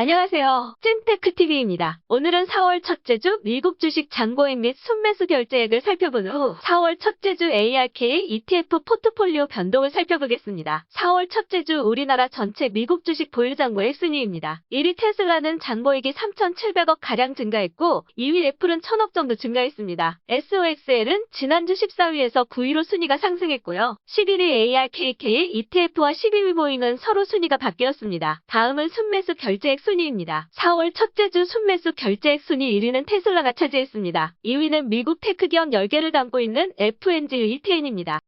안녕하세요. 찐테크TV입니다. 오늘은 4월 첫째 주 미국 주식 잔고액 및 순매수 결제액을 살펴본 후 4월 첫째 주 ARK ETF 포트폴리오 변동을 살펴보겠습니다. 4월 첫째 주 우리나라 전체 미국 주식 보유 잔고액 순위입니다. 1위 테슬라는 잔고액이 3,700억 가량 증가했고 2위 애플은 1,000억 정도 증가했습니다. SOXL은 지난주 14위에서 9위로 순위가 상승했고요. 11위 ARKK ETF와 12위 보잉은 서로 순위가 바뀌었습니다. 다음은 순매수 결제액 순 위입니다. 4월 첫째 주 순매수 결제액 순위 1위는 테슬라가 차지했습니다. 2위는 미국 테크 기업 10개를 담고 있는 FNG 리테인입니다.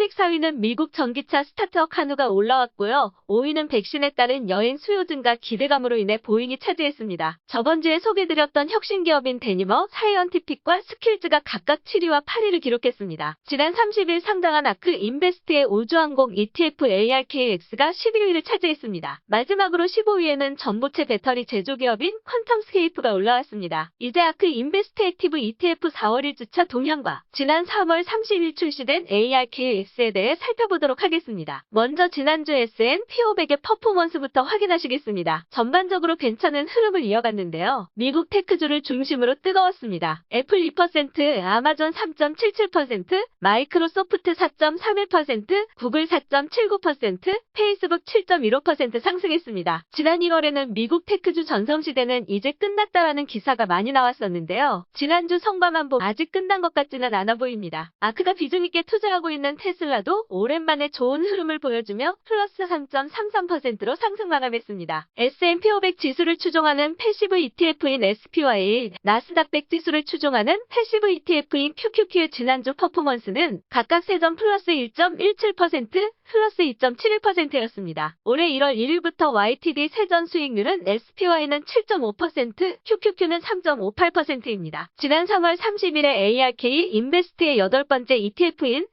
수익 4위는 미국 전기차 스타트업 카누가 올라왔고요. 5위는 백신에 따른 여행 수요 증가 기대감으로 인해 보잉이 차지했습니다. 저번 주에 소개드렸던 혁신 기업인 데니머, 사이언티픽과 스킬즈가 각각 7위와 8위를 기록했습니다. 지난 30일 상장한 아크 인베스트의 우주항공 ETF ARKX가 11위를 차지했습니다. 마지막으로 15위에는 전보체 배터리 제조기업인 퀀텀스케이프가 올라왔습니다. 이제 아크 인베스트 액티브 ETF 4월 1주차 동향과 지난 3월 30일 출시된 ARKX 에 대해 살펴보도록 하겠습니다. 먼저 지난주 S&P 500의 퍼포먼스부터 확인하시겠습니다. 전반적으로 괜찮은 흐름을 이어갔는데요. 미국 테크주를 중심으로 뜨거웠습니다. 애플 2%, 아마존 3.77%, 마이크로소프트 4.31%, 구글 4.79%, 페이스북 7.15% 상승했습니다. 지난 1월에는 미국 테크주 전성시대는 이제 끝났다라는 기사가 많이 나왔었는데요. 지난주 성과만 보면 아직 끝난 것 같지는 않아 보입니다. 아크가 비중 있게 투자하고 있는 테슬 라도 오랜만에 좋은 흐름을 보여주며 플러스 3.33%로 상승 마감했습니다. S&P 500 지수를 추종하는 패시브 ETF인 SPY, 나스닥 100 지수를 추종하는 패시브 ETF인 QQQ의 지난주 퍼포먼스는 각각 세점 플러스 1.17%, 플러스 2.71%였습니다. 올해 1월 1일부터 YTD 세전 수익률은 SPY는 7.5%, QQQ는 3.58%입니다. 지난 3월 30일에 ARK 인베스트의 여덟 번째 ETF인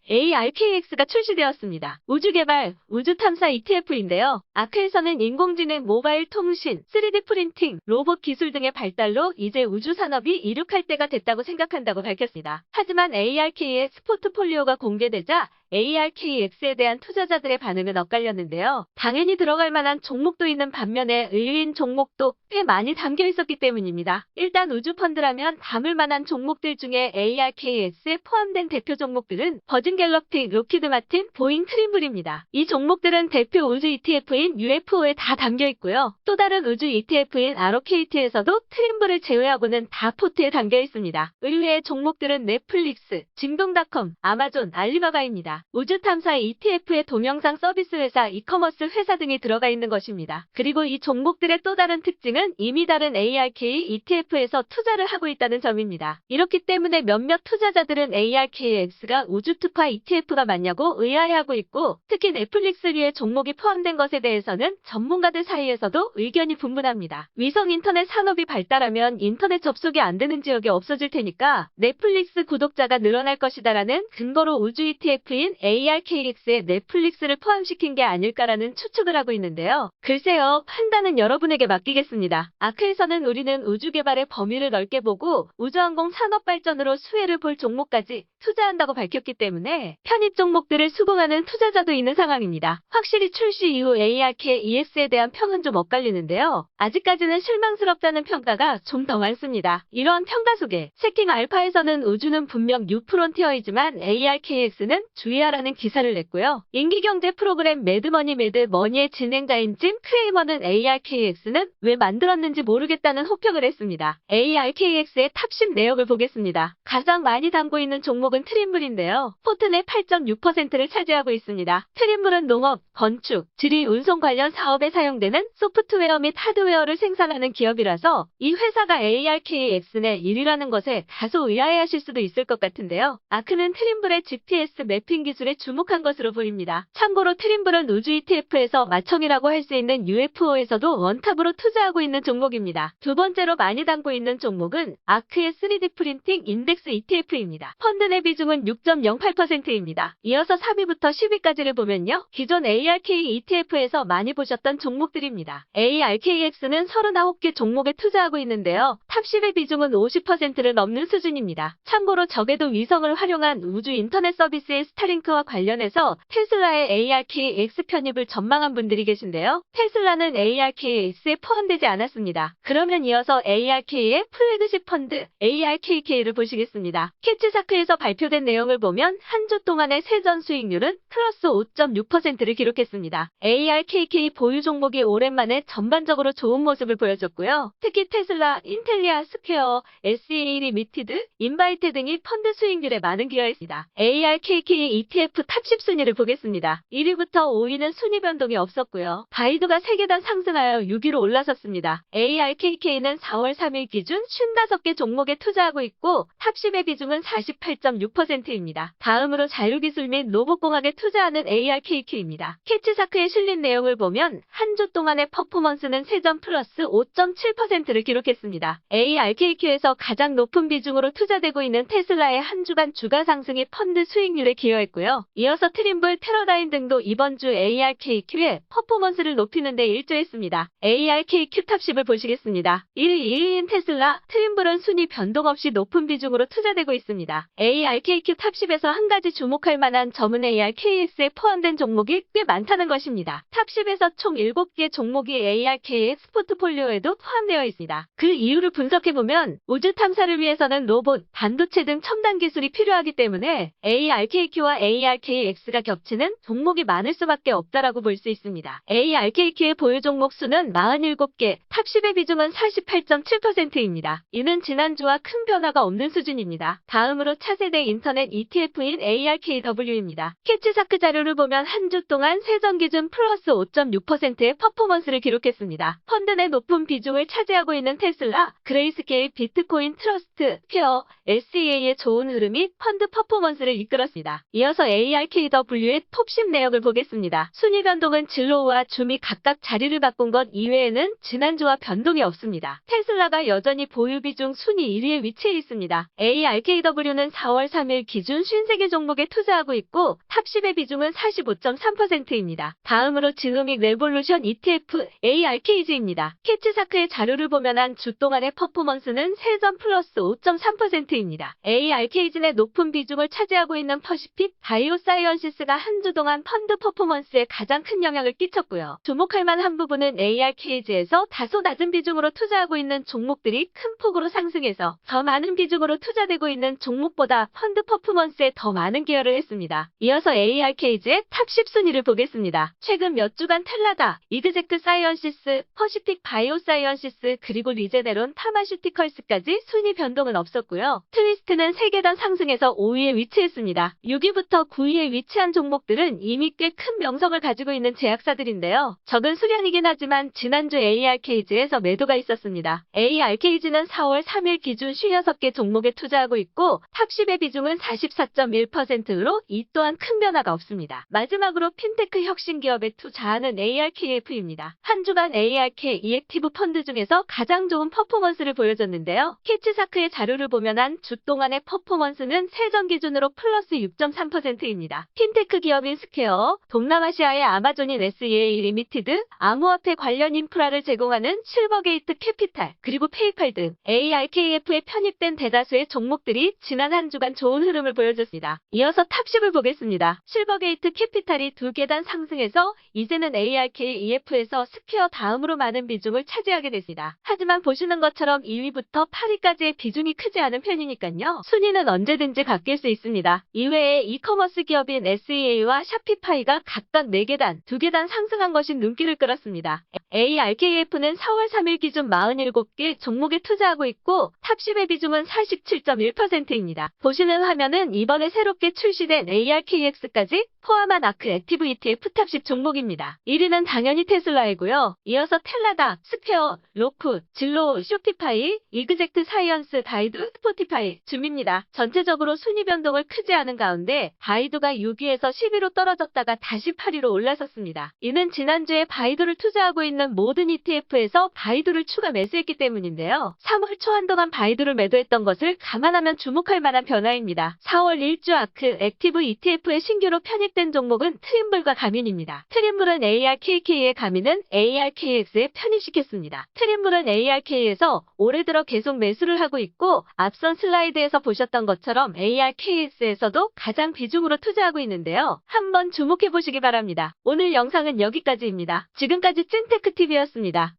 ARKX가 출시되었습니다. 우주개발, 우주탐사 ETF인데요. 아크에서는 인공지능, 모바일 통신, 3D 프린팅, 로봇 기술 등의 발달로 이제 우주 산업이 이륙할 때가 됐다고 생각한다고 밝혔습니다. 하지만 ARK의 스포트폴리오가 공개되자 ARKX에 대한 투자자들의 반응은 엇갈렸는데요. 당연히 들어갈 만한 종목도 있는 반면에 의외인 종목도 꽤 많이 담겨 있었기 때문입니다. 일단 우주펀드라면 담을 만한 종목들 중에 ARKX에 포함된 대표 종목들은 버진 갤럭틱, 로키드 마틴, 보잉 트림블입니다. 이 종목들은 대표 우주 ETF인 UFO에 다 담겨 있고요. 또 다른 우주 ETF인 ROKT에서도 트림블을 제외하고는 다 포트에 담겨 있습니다. 의외의 종목들은 넷플릭스, 징동닷컴, 아마존, 알리바바입니다. 우주 탐사 ETF의 동영상 서비스 회사, 이커머스 회사 등이 들어가 있는 것입니다. 그리고 이 종목들의 또 다른 특징은 이미 다른 ARK ETF에서 투자를 하고 있다는 점입니다. 이렇기 때문에 몇몇 투자자들은 ARKX가 우주 특화 ETF가 맞냐고 의아해하고 있고 특히 넷플릭스류의 종목이 포함된 것에 대해서는 전문가들 사이에서도 의견이 분분합니다. 위성 인터넷 산업이 발달하면 인터넷 접속이 안 되는 지역이 없어질 테니까 넷플릭스 구독자가 늘어날 것이다라는 근거로 우주 ETF인 ARKX에 넷플릭스를 포함시킨 게 아닐까라는 추측을 하고 있는데요. 글쎄요, 판단은 여러분에게 맡기겠습니다. 아크에서는 우리는 우주 개발의 범위를 넓게 보고 우주항공 산업 발전으로 수혜를 볼 종목까지 투자한다고 밝혔기 때문에 편입 종목들을 수긍하는 투자자도 있는 상황입니다. 확실히 출시 이후 ARK ES에 대한 평은 좀 엇갈리는데요. 아직까지는 실망스럽다는 평가가 좀 더 많습니다. 이러한 평가 속에 세킹 알파에서는 우주는 분명 뉴 프론티어이지만 ARKX는 주의 하라는 기사를 냈고요. 인기경제 프로그램 매드머니 매드머니의 진행자인 찜 크레이머는 ARKX는 왜 만들었는지 모르겠다는 호평을 했습니다. ARKX의 탑10 내역을 보겠습니다. 가장 많이 담고 있는 종목은 트림블인데요. 포트의 8.6%를 차지하고 있습니다. 트림블은 농업, 건축, 지리 운송 관련 사업에 사용되는 소프트웨어 및 하드웨어를 생산하는 기업이라서 이 회사가 ARKX 내 1위라는 것에 다소 의아해하실 수도 있을 것 같은데요. 아크는 트림블의 GPS 매핑 기술에 주목한 것으로 보입니다. 참고로 트림블은 우주 ETF에서 마청이라고 할 수 있는 UFO에서도 원탑으로 투자하고 있는 종목입니다. 두 번째로 많이 담고 있는 종목은 아크의 3D 프린팅 인덱스 ETF입니다. 펀드 내 탑10의 비중은 6.08%입니다. 이어서 3위부터 10위까지를 보면요. 기존 ARK ETF에서 많이 보셨던 종목들입니다. ARKX는 39개 종목에 투자하고 있는데요. 탑 10의 비중은 50%를 넘는 수준입니다. 참고로 적에도 위성을 활용한 우주 인터넷 서비스의 스타 링크와 관련해서 테슬라의 ARKX 편입을 전망한 분들이 계신데요. 테슬라는 ARKX에 포함되지 않았습니다. 그러면 이어서 ARK의 플래그십 펀드 ARKK를 보시겠습니다. 캐치사크에서 발표된 내용을 보면 한 주 동안의 세전 수익률은 플러스 5.6%를 기록했습니다. ARKK 보유 종목이 오랜만에 전반적으로 좋은 모습을 보여줬고요. 특히 테슬라, 인텔리아, 스퀘어, SEA 리미티드, 인바이트 등이 펀드 수익률에 많은 기여했습니다. ARKK ETF 탑10 순위를 보겠습니다. 1위부터 5위는 순위 변동이 없었고요. 바이두가 3계단 상승하여 6위로 올라섰습니다. ARKK는 4월 3일 기준 55개 종목에 투자하고 있고 탑10의 비중은 48.6%입니다. 다음으로 자율기술 및 로봇공학에 투자하는 ARKK입니다. 캐치사크에 실린 내용을 보면 한 주 동안의 퍼포먼스는 세전 플러스 5.7%를 기록했습니다. ARKQ에서 가장 높은 비중으로 투자되고 있는 테슬라의 한 주간 주가 상승이 펀드 수익률에 기여했고 요. 이어서 트림블, 테러다인 등도 이번 주 ARKQ의 퍼포먼스를 높이는 데 일조했습니다. ARKQ 탑10을 보시겠습니다. 1위 1위인 테슬라, 트림블은 순위 변동 없이 높은 비중으로 투자되고 있습니다. ARKQ 탑10에서 한 가지 주목할 만한 점은 ARKX에 포함된 종목이 꽤 많다는 것입니다. 탑10에서 총 7개 종목이 ARK의 스포트폴리오에도 포함되어 있습니다. 그 이유를 분석해보면 우주 탐사를 위해서는 로봇, 반도체 등 첨단 기술이 필요하기 때문에 ARKQ와 ARKX가 겹치는 종목이 많을 수밖에 없다라고 볼 수 있습니다. ARKQ의 보유 종목 수는 47개, 탑10의 비중은 48.7%입니다. 이는 지난주와 큰 변화가 없는 수준입니다. 다음으로 차세대 인터넷 ETF인 ARKW입니다. 캐치사크 자료를 보면 한 주 동안 세전 기준 플러스 5.6%의 퍼포먼스를 기록했습니다. 펀드 내 높은 비중을 차지하고 있는 테슬라, 그레이스케일, 비트코인, 트러스트, 퀘어, SEA의 좋은 흐름이 펀드 퍼포먼스를 이끌었습니다. 이어 서 ARKW의 톱10 내역을 보겠습니다. 순위 변동은 진로우와 줌이 각각 자리를 바꾼 것 이외에는 지난주와 변동이 없습니다. 테슬라가 여전히 보유 비 중 순위 1위에 위치해 있습니다. ARKW는 4월 3일 기준 53개 종목에 투자하고 있고 탑10의 비중은 45.3%입니다. 다음으로 지금익 레볼루션 ETF ARKG입니다. 캐치사크의 자료를 보면 한 주 동안의 퍼포먼스는 세전 플러스 5.3%입니다. ARKG 의 높은 비중을 차지하고 있는 퍼시픽 바이오사이언시스가 한 주 동안 펀드 퍼포먼스에 가장 큰 영향을 끼쳤고요. 주목할 만한 부분은 ARKG에서 다소 낮은 비중으로 투자하고 있는 종목들이 큰 폭으로 상승해서 더 많은 비중으로 투자되고 있는 종목보다 펀드 퍼포먼스에 더 많은 기여를 했습니다. 이어서 ARKG의 탑10 순위를 보겠습니다. 최근 몇 주간 텔라다, 이드젝트 사이언시스, 퍼시픽 바이오사이언시스, 그리고 리제네론 타마슈티컬스까지 순위 변동은 없었고요. 트위스트는 3계단 상승해서 5위에 위치했습니다. 6위부터 9위에 위치한 종목들은 이미 꽤 큰 명성을 가지고 있는 제약사들인데요. 적은 수량이긴 하지만 지난주 ARKG에서 매도가 있었습니다. ARKG는 4월 3일 기준 56개 종목에 투자하고 있고 탑10의 비중은 44.1%로 이 또한 큰 변화가 없습니다. 마지막으로 핀테크 혁신 기업에 투자하는 ARKF입니다. 한 주간 ARK 이액티브 펀드 중에서 가장 좋은 퍼포먼스를 보여줬는데요. 캐치사크의 자료를 보면 한 주 동안의 퍼포먼스는 세전 기준으로 플러스 6.3% 입니다. 핀테크 기업인 스퀘어, 동남아시아의 아마존인 SEA 리미티드, 암호화폐 관련 인프라를 제공하는 실버게이트 캐피탈, 그리고 페이팔 등 ARKF에 편입된 대다수의 종목들이 지난 한 주간 좋은 흐름을 보여줬습니다. 이어서 탑10을 보겠습니다. 실버게이트 캐피탈이 두 계단 상승해서 이제는 ARKEF에서 스퀘어 다음으로 많은 비중을 차지하게 됐습니다. 하지만 보시는 것처럼 2위부터 8위까지의 비중이 크지 않은 편이니까요. 순위는 언제든지 바뀔 수 있습니다. 이외에 이 커머스 기업인 SEA와 샤피파이가 각각 4계단, 2계단 상승한 것이 눈길을 끌었습니다. ARKF는 4월 3일 기준 47개 종목에 투자하고 있고 탑10의 비중은 47.1%입니다. 보시는 화면은 이번에 새롭게 출시된 ARKX까지 포함한 아크 액티브 ETF 탑10 종목입니다. 1위는 당연히 테슬라이고요. 이어서 텔라다, 스퀘어, 로쿠, 진로, 쇼피파이, 이그젝트 사이언스, 바이두, 스포티파이, 줌입니다. 전체적으로 순위 변동을 크지 않은 가운데 바이두가 6위에서 10위로 떨어졌다가 다시 8위로 올라섰습니다. 이는 지난주에 바이두를 투자하고 있는 모든 ETF에서 바이두를 추가 매수했기 때문인데요. 3월 초 한동안 바이두를 매도했던 것을 감안하면 주목할 만한 변화입니다. 4월 1주 아크 액티브 ETF에 신규로 편입 된 종목은 트림블과 가민입니다. 트림블은 ARKK의 가민은 ARKX에 편입시켰습니다. 트림블은 ARK에서 올해 들어 계속 매수를 하고 있고 앞선 슬라이드에서 보셨던 것처럼 ARKX에서도 가장 비중으로 투자하고 있는데요. 한번 주목해 보시기 바랍니다. 오늘 영상은 여기까지입니다. 지금까지 찐테크TV였습니다.